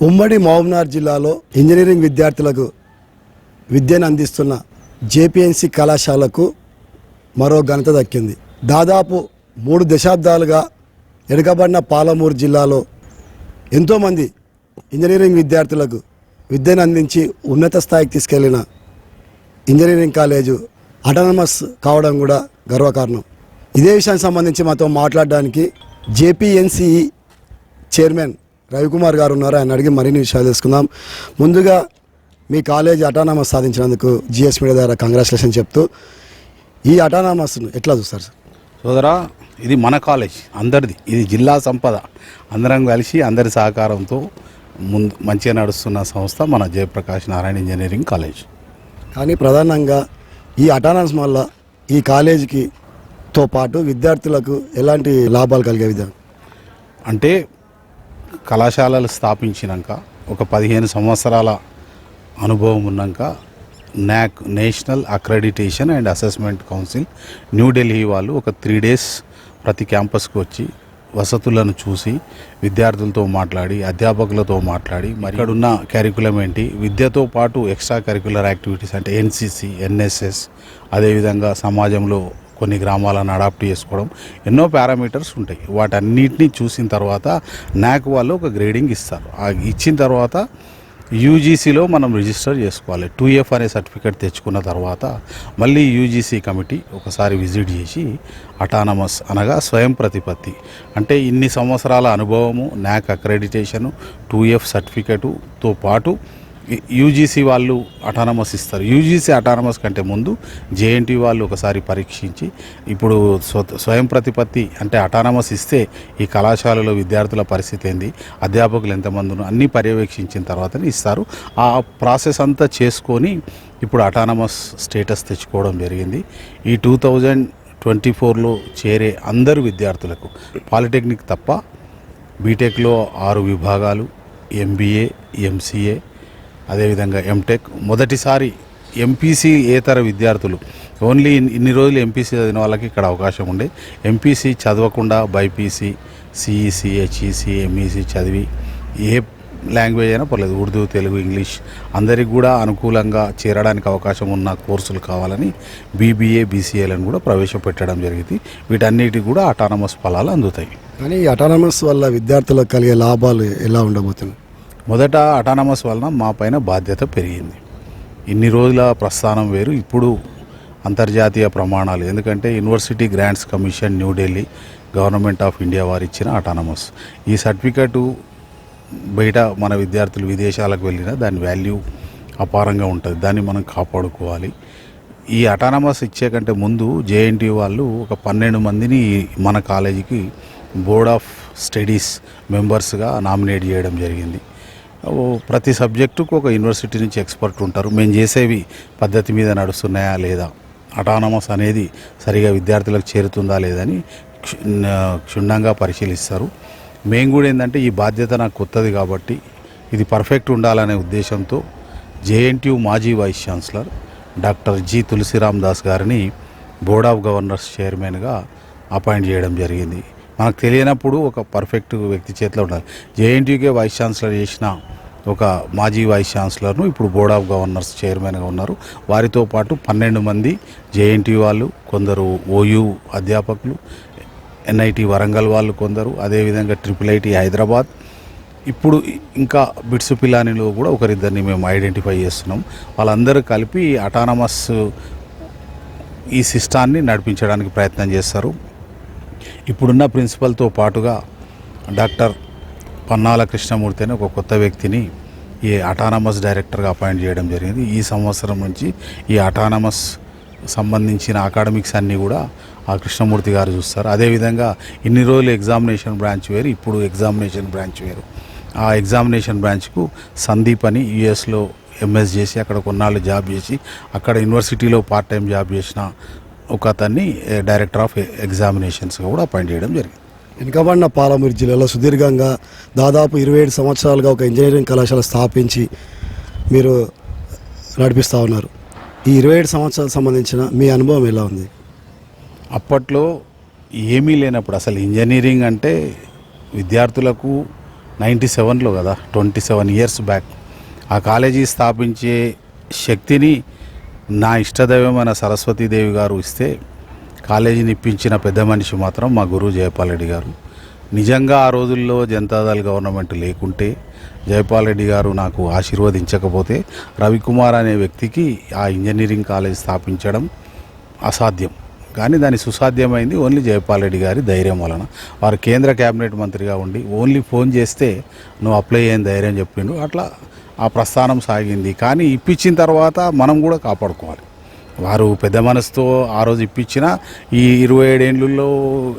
ఉమ్మడి మహబూబ్నగర్ జిల్లాలో ఇంజనీరింగ్ విద్యార్థులకు విద్యను అందిస్తున్న జేపీఎన్సీ కళాశాలకు మరో ఘనత దక్కింది. దాదాపు మూడు దశాబ్దాలుగా ఎడగబడిన పాలమూరు జిల్లాలో ఎంతోమంది ఇంజనీరింగ్ విద్యార్థులకు విద్యను అందించి ఉన్నత స్థాయికి తీసుకెళ్ళిన ఇంజనీరింగ్ కాలేజు అటానమస్ కావడం కూడా గర్వకారణం. ఇదే విషయానికి సంబంధించి మాతో మాట్లాడడానికి జేపీఎన్సీ చైర్మన్ రవికుమార్ గారు ఉన్నారు. ఆయన అడిగి మరిన్ని విషయాలు తెలుసుకుందాం. ముందుగా మీ కాలేజ్ అటానమస్ సాధించినందుకు జిఎస్ మీడియా ద్వారా కంగ్రాచులేషన్ చెప్తూ ఈ అటానమస్ను ఎట్లా చూస్తారు సార్? సోదరా ఇది మన కాలేజ్ అందరిది. ఇది జిల్లా సంపద. అందరం కలిసి అందరి సహకారంతో ముందు మంచిగా నడుస్తున్న సంస్థ మన జయప్రకాష్ నారాయణ ఇంజనీరింగ్ కాలేజ్. కానీ ప్రధానంగా ఈ అటానమస్ వల్ల ఈ కాలేజీకి తో పాటు విద్యార్థులకు ఎలాంటి లాభాలు కలిగే విధానం అంటే కళాశాలలు స్థాపించినాక ఒక పదిహేను సంవత్సరాల అనుభవం ఉన్నాక NAAC national accreditation and assessment council New Delhi వాళ్ళు ఒక త్రీ డేస్ ప్రతి క్యాంపస్కి వచ్చి వసతులను చూసి విద్యార్థులతో మాట్లాడి అధ్యాపకులతో మాట్లాడి మరి ఇక్కడ ఉన్న కరికులం ఏంటి? విద్యతో పాటు ఎక్స్ట్రా కరికులర్ యాక్టివిటీస్ అంటే ఎన్సిసి ఎన్ఎస్ఎస్ అదేవిధంగా సమాజంలో కొన్ని గ్రామాలను అడాప్ట్ చేసుకోవడం. ఎన్నో పారామీటర్స్ ఉంటాయి. వాటన్నిటిని చూసిన తర్వాత నాక్ వాళ్ళు ఒక గ్రేడింగ్ ఇస్తారు. ఆ ఇచ్చిన తర్వాత యూజీసీలో మనం రిజిస్టర్ చేసుకోవాలి. టూ ఎఫ్ అనే సర్టిఫికేట్ తెచ్చుకున్న తర్వాత మళ్ళీ యూజీసీ కమిటీ ఒకసారి విజిట్ చేసి అటానమస్ అనగా స్వయం ప్రతిపత్తి. అంటే ఇన్ని సంవత్సరాల అనుభవము నాక్ అక్రెడిటేషను టూ ఎఫ్ సర్టిఫికేటుతో పాటు యూజీసీ వాళ్ళు అటానమస్ ఇస్తారు. యూజీసీ అటానమస్ కంటే ముందు జేఎన్టీ వాళ్ళు ఒకసారి పరీక్షించి ఇప్పుడు స్వ- స్వయం ప్రతిపత్తి అంటే అటానమస్ ఇస్తే ఈ కళాశాలలో విద్యార్థుల పరిస్థితి ఏంది అధ్యాపకులు ఎంతమంది అన్నీ పర్యవేక్షించిన తర్వాతనే ఇస్తారు. ఆ ప్రాసెస్ అంతా చేసుకొని ఇప్పుడు అటానమస్ స్టేటస్ తెచ్చుకోవడం జరిగింది. ఈ టూ థౌజండ్ ట్వంటీ ఫోర్లో చేరే అందరు విద్యార్థులకు పాలిటెక్నిక్ తప్ప బీటెక్లో ఆరు విభాగాలు ఎంబీఏ ఎంసీఏ అదేవిధంగా ఎంటెక్ మొదటిసారి ఎంపీసీ ఏతర విద్యార్థులు ఓన్లీ ఇన్ని రోజులు ఎంపీసీ చదివిన వాళ్ళకి ఇక్కడ అవకాశం ఉండే ఎంపీసీ చదవకుండా బైపీసీ సిఈసి హెచ్ఈసీ ఎంఈసీ చదివి ఏ లాంగ్వేజ్ అయినా పర్లేదు ఉర్దూ తెలుగు ఇంగ్లీష్ అందరికి కూడా అనుకూలంగా చేరడానికి అవకాశం ఉన్న కోర్సులు కావాలని బీబీఏ బీసీఏలను కూడా ప్రవేశపెట్టడం జరిగింది. వీటన్నిటికి కూడా అటానమస్ ఫలాలు అందుతాయి. కానీ ఈ అటానమస్ వల్ల విద్యార్థులకు కలిగే లాభాలు ఎలా ఉండబోతున్నాయి? మొదట అటానమస్ వలన మా పైన బాధ్యత పెరిగింది. ఇన్ని రోజుల ప్రస్థానం వేరు ఇప్పుడు అంతర్జాతీయ ప్రమాణాలు. ఎందుకంటే university grants commission New Delhi government of India వారు ఇచ్చిన అటానమస్ ఈ సర్టిఫికెట్ బయట మన విద్యార్థులు విదేశాలకు వెళ్ళినా దాని వాల్యూ అపారంగా ఉంటుంది. దాన్ని మనం కాపాడుకోవాలి. ఈ అటానమస్ ఇచ్చే కంటే ముందు జేఎన్టీ వాళ్ళు ఒక పన్నెండు మందిని మన కాలేజీకి బోర్డ్ ఆఫ్ స్టడీస్ మెంబర్స్గా నామినేట్ చేయడం జరిగింది. ప్రతి సబ్జెక్టుకు ఒక యూనివర్సిటీ నుంచి ఎక్స్పర్ట్ ఉంటారు. మేము చేసేవి పద్ధతి మీద నడుస్తున్నాయా లేదా? అటానమస్ అనేది సరిగా విద్యార్థులకు చేరుతుందా లేదని క్షుణ్ణంగా పరిశీలిస్తారు. మేము కూడా ఏంటంటే ఈ బాధ్యత నాకు కొత్తది కాబట్టి ఇది పర్ఫెక్ట్ ఉండాలనే ఉద్దేశంతో జేఎన్టీయు మాజీ vice chancellor doctor G Tulasiram Das గారిని బోర్డ్ ఆఫ్ గవర్నర్స్ చైర్మన్గా అపాయింట్ చేయడం జరిగింది. మనకు తెలియనప్పుడు ఒక పర్ఫెక్ట్ వ్యక్తి చేతిలో ఉండాలి. జేఎన్టీయూకే వైస్ ఛాన్సలర్ చేసిన ఒక మాజీ వైస్ ఛాన్సలర్ను ఇప్పుడు బోర్డ్ ఆఫ్ గవర్నర్స్ చైర్మన్గా ఉన్నారు. వారితో పాటు పన్నెండు మంది జేఎన్టీ వాళ్ళు కొందరు ఓయూ అధ్యాపకులు ఎన్ఐటి వరంగల్ వాళ్ళు కొందరు అదేవిధంగా ట్రిపుల్ ఐటి హైదరాబాద్. ఇప్పుడు ఇంకా బిట్స్ పిలానిలో కూడా ఒకరిద్దరిని మేము ఐడెంటిఫై చేస్తున్నాం. వాళ్ళందరూ కలిపి అటానమస్ ఈ సిస్టాన్ని నడిపించడానికి ప్రయత్నం చేస్తారు. ఇప్పుడున్న ప్రిన్సిపల్తో పాటుగా డాక్టర్ పన్నాల కృష్ణమూర్తి అని ఒక కొత్త వ్యక్తిని ఈ అటానమస్ డైరెక్టర్గా అపాయింట్ చేయడం జరిగింది. ఈ సంవత్సరం నుంచి ఈ అటానమస్ సంబంధించిన అకాడమిక్స్ అన్నీ కూడా ఆ కృష్ణమూర్తి గారు చూస్తారు. అదేవిధంగా ఇన్ని రోజులు ఎగ్జామినేషన్ బ్రాంచ్ వేరు ఇప్పుడు ఎగ్జామినేషన్ బ్రాంచ్ వేరు. ఆ ఎగ్జామినేషన్ బ్రాంచ్కు సందీప్ అని యుఎస్లో ఎంఎస్ చేసి అక్కడ కొన్నాళ్ళు జాబ్ చేసి అక్కడ యూనివర్సిటీలో పార్ట్ టైం జాబ్ చేసిన ఒక అతన్ని డైరెక్టర్ ఆఫ్ ఎగ్జామినేషన్స్గా కూడా అపాయింట్ చేయడం జరిగింది. వెనుకబడిన పాలమూరు జిల్లాలో సుదీర్ఘంగా దాదాపు ఇరవై ఏడు సంవత్సరాలుగా ఒక ఇంజనీరింగ్ కళాశాల స్థాపించి మీరు నడిపిస్తూ ఉన్నారు. ఈ ఇరవై ఏడు సంవత్సరాలకు సంబంధించిన మీ అనుభవం ఎలా ఉంది? అప్పట్లో ఏమీ లేనప్పుడు అసలు ఇంజనీరింగ్ అంటే విద్యార్థులకు నైంటీ సెవెన్లో కదా ట్వంటీ సెవెన్ ఇయర్స్ బ్యాక్. ఆ కాలేజీ స్థాపించే శక్తిని నా ఇష్టదైవమైన సరస్వతీదేవి గారు ఇస్తే కాలేజీని ఇప్పించిన పెద్ద మనిషి మాత్రం మా గురువు జయపాల్ రెడ్డి గారు. నిజంగా ఆ రోజుల్లో జనతాదళ గవర్నమెంట్ లేకుంటే జయపాల్ రెడ్డి గారు నాకు ఆశీర్వదించకపోతే రవికుమార్ అనే వ్యక్తికి ఆ ఇంజనీరింగ్ కాలేజ్ స్థాపించడం అసాధ్యం. కానీ దాని సుసాధ్యమైంది ఓన్లీ జయపాల్ రెడ్డి గారి ధైర్యం వలన. వారు కేంద్ర కేబినెట్ మంత్రిగా ఉండి ఓన్లీ ఫోన్ చేస్తే నువ్వు అప్లై చేయని ధైర్యం చెప్పిండు. అట్లా ఆ ప్రస్థానం సాగింది. కానీ ఇప్పించిన తర్వాత మనం కూడా కాపాడుకోవాలి. వారు పెద్ద మనసుతో ఆ రోజు ఇప్పించిన ఈ ఇరవై ఏడేళ్ళలో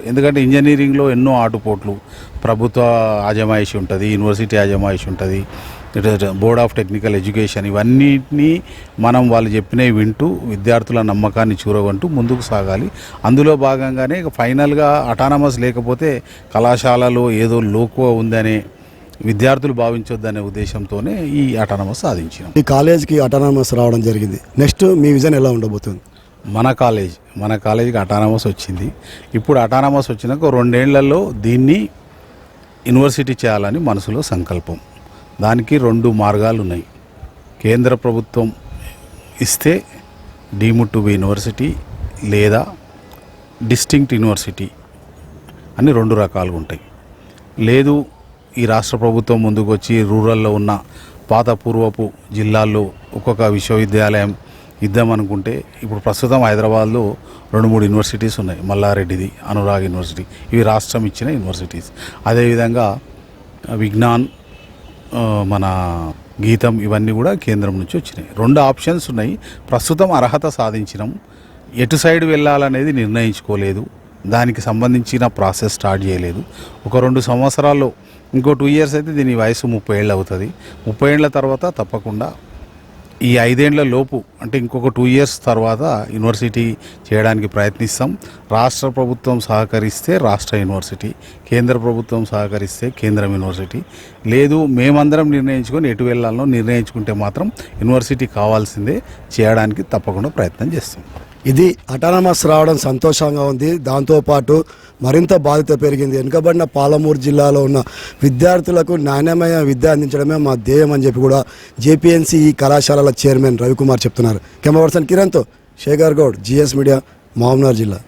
ఎందుకంటే ఇంజనీరింగ్లో ఎన్నో ఆటుపోట్లు. ప్రభుత్వ అజమాయిషి ఉంటుంది యూనివర్సిటీ అజమాయిషి ఉంటుంది బోర్డ్ ఆఫ్ టెక్నికల్ ఎడ్యుకేషన్ ఇవన్నిటినీ మనం వాళ్ళు చెప్పినవి వింటూ విద్యార్థుల నమ్మకాన్ని చూరగొంటూ ముందుకు సాగాలి. అందులో భాగంగానే ఫైనల్గా అటానమస్ లేకపోతే కళాశాలలో ఏదో లోకువ ఉందనే విద్యార్థులు భావించొద్దనే ఉద్దేశంతోనే ఈ అటానమస్ సాధించినాం. ఈ కాలేజ్కి అటానమస్ రావడం జరిగింది. నెక్స్ట్ మీ విజన్ ఎలా ఉండబోతుంది? మన కాలేజ్ మన కాలేజీకి అటానమస్ వచ్చింది. ఇప్పుడు అటానమస్ వచ్చినాక రెండేళ్ళలో దీన్ని యూనివర్సిటీ చేయాలని మనసులో సంకల్పం. దానికి రెండు మార్గాలు ఉన్నాయి. కేంద్ర ప్రభుత్వం ఇస్తే డీమ్డ్ టు బి యూనివర్సిటీ లేదా డిస్టింక్ట్ యూనివర్సిటీ అని రెండు రకాలుగా ఉంటాయి. లేదు ఈ రాష్ట్ర ప్రభుత్వం ముందుకు వచ్చి రూరల్లో ఉన్న పాత పూర్వపు జిల్లాల్లో ఒక్కొక్క విశ్వవిద్యాలయం ఇద్దామనుకుంటే ఇప్పుడు ప్రస్తుతం హైదరాబాద్లో రెండు మూడు యూనివర్సిటీస్ ఉన్నాయి మల్లారెడ్డిది అనురాగ్ యూనివర్సిటీ. ఇవి రాష్ట్రం ఇచ్చిన యూనివర్సిటీస్. అదేవిధంగా విజ్ఞాన్ మన గీతం ఇవన్నీ కూడా కేంద్రం నుంచి వచ్చినాయి. రెండు ఆప్షన్స్ ఉన్నాయి. ప్రస్తుతం అర్హత సాధించినాం. ఎటు సైడ్ వెళ్ళాలనేది నిర్ణయించుకోలేదు. దానికి సంబంధించిన ప్రాసెస్ స్టార్ట్ చేయలేదు. ఒక రెండు సంవత్సరాల్లో ఇంకో టూ ఇయర్స్ అయితే దీని వయసు ముప్పై ఏళ్ళు అవుతుంది. ముప్పై ఏళ్ళ తర్వాత తప్పకుండా ఈ ఐదేండ్ల లోపు అంటే ఇంకొక టూ ఇయర్స్ తర్వాత యూనివర్సిటీ చేయడానికి ప్రయత్నిస్తాం. రాష్ట్ర ప్రభుత్వం సహకరిస్తే రాష్ట్ర యూనివర్సిటీ కేంద్ర ప్రభుత్వం సహకరిస్తే కేంద్రం యూనివర్సిటీ. లేదు మేమందరం నిర్ణయించుకొని ఎటు వెళ్ళాలనో నిర్ణయించుకుంటే మాత్రం యూనివర్సిటీ కావాల్సిందే చేయడానికి తప్పకుండా ప్రయత్నం చేస్తాం. ఇది అటానమస్ రావడం సంతోషంగా ఉంది. దాంతోపాటు మరింత బాధ్యత పెరిగింది. వెనుకబడిన పాలమూరు జిల్లాలో ఉన్న విద్యార్థులకు నాణ్యమైన విద్య అందించడమే మా ధ్యేయం అని చెప్పి కూడా జేపీఎన్సీ ఈ కళాశాలల చైర్మన్ రవికుమార్ చెప్తున్నారు. కెమెరా పర్సన్ కిరణ్తో శేఖర్ గౌడ్ జిఎస్ మీడియా మహబూబ్నగర్ జిల్లా.